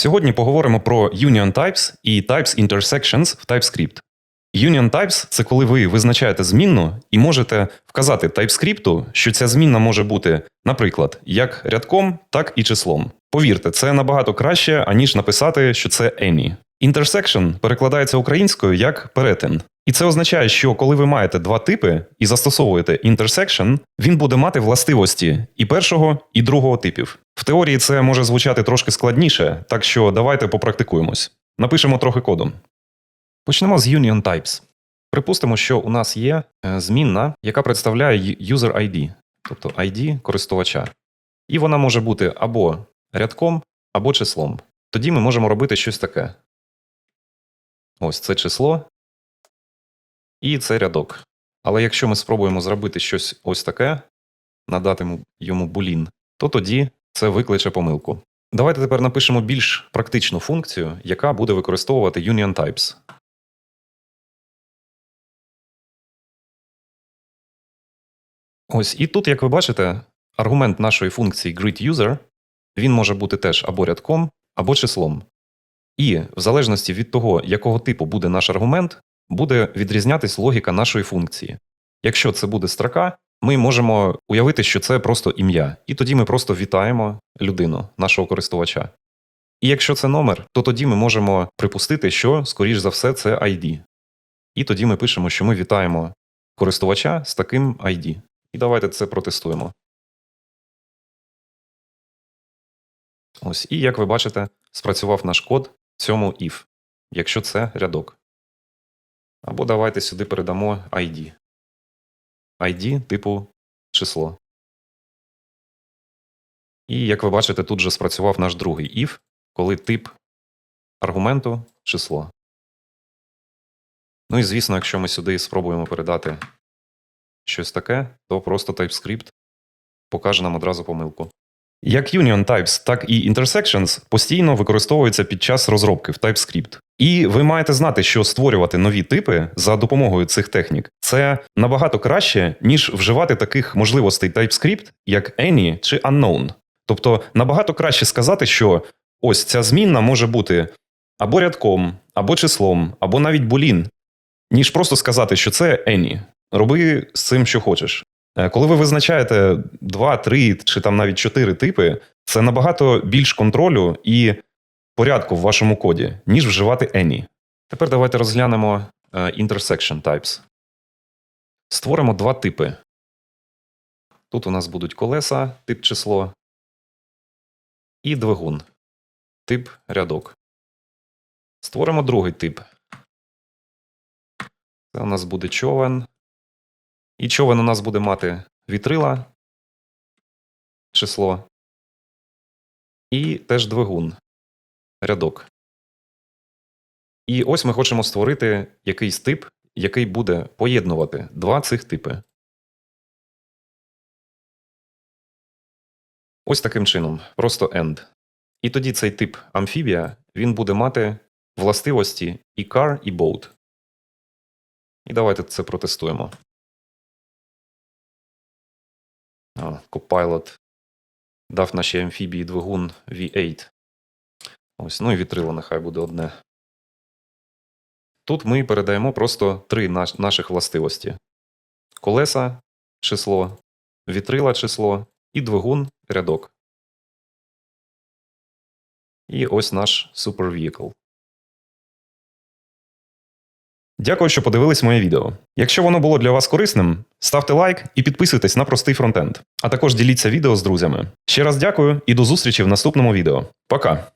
Сьогодні поговоримо про Union Types і Types Intersections в TypeScript. Union Types – це коли ви визначаєте змінну і можете вказати TypeScript, що ця змінна може бути, наприклад, як рядком, так і числом. Повірте, це набагато краще, аніж написати, що це any. Intersection перекладається українською як перетин. І це означає, що коли ви маєте два типи і застосовуєте intersection, він буде мати властивості і першого, і другого типів. В теорії це може звучати трошки складніше, так що давайте попрактикуємось. Напишемо трохи коду. Почнемо з Union Types. Припустимо, що у нас є е, змінна, яка представляє user ID, тобто ID користувача. І вона може бути або рядком, або числом. Тоді ми можемо робити щось таке. Ось це число. І це рядок. Але якщо ми спробуємо зробити щось ось таке, надати йому- булін, то тоді це викличе помилку. Давайте тепер напишемо більш практичну функцію, яка буде використовувати Union Types. Ось і тут, як ви бачите, аргумент нашої функції greetUser він може бути теж або рядком, або числом. І в залежності від того, якого типу буде наш аргумент, буде відрізнятись логіка нашої функції. Якщо це буде строка, ми можемо уявити, що це просто ім'я, і тоді ми просто вітаємо людину, нашого користувача. І якщо це номер, то тоді ми можемо припустити, що, скоріш за все, це ID. І тоді ми пишемо, що ми вітаємо користувача з таким ID. І давайте це протестуємо. Ось, і як ви бачите, спрацював наш код цьому if, якщо це рядок. Або давайте сюди передамо ID. ID типу число. І як ви бачите, тут же спрацював наш другий if, коли тип аргументу число. Ну і звісно, якщо ми сюди спробуємо передати щось таке, то просто TypeScript покаже нам одразу помилку. Як Union Types, так і Intersections постійно використовуються під час розробки в TypeScript. І ви маєте знати, що створювати нові типи за допомогою цих технік це набагато краще, ніж вживати таких можливостей TypeScript, як any чи unknown. Тобто набагато краще сказати, що ось ця змінна може бути або рядком, або числом, або навіть булін, ніж просто сказати, що це any. Роби з цим, що хочеш. Е, Коли ви визначаєте два, три чи там навіть чотири типи, це набагато більш контролю і порядку в вашому коді, ніж вживати any. Тепер давайте розглянемо е, intersection types. Створимо два типи. Тут у нас будуть колеса, тип число, і двигун, тип рядок. Створимо другий тип. Це у нас буде човен. І човен у нас буде мати вітрила, число, і теж двигун, рядок. І ось ми хочемо створити якийсь тип, який буде поєднувати два цих типи. Ось таким чином, просто end. І тоді цей тип амфібія він буде мати властивості і car, і boat. І давайте це протестуємо. Copilot дав нашій амфібії двигун V8. Ось, ну і вітрило нехай буде одне. Тут ми передаємо просто три наш- наших властивості: колеса число, вітрила число і двигун рядок. І ось наш Vehicle. Дякую, що подивились моє відео. Якщо воно було для вас корисним, ставте лайк і підписуйтесь на простий фронтенд. А також діліться відео з друзями. Ще раз дякую і до зустрічі в наступному відео. Пока!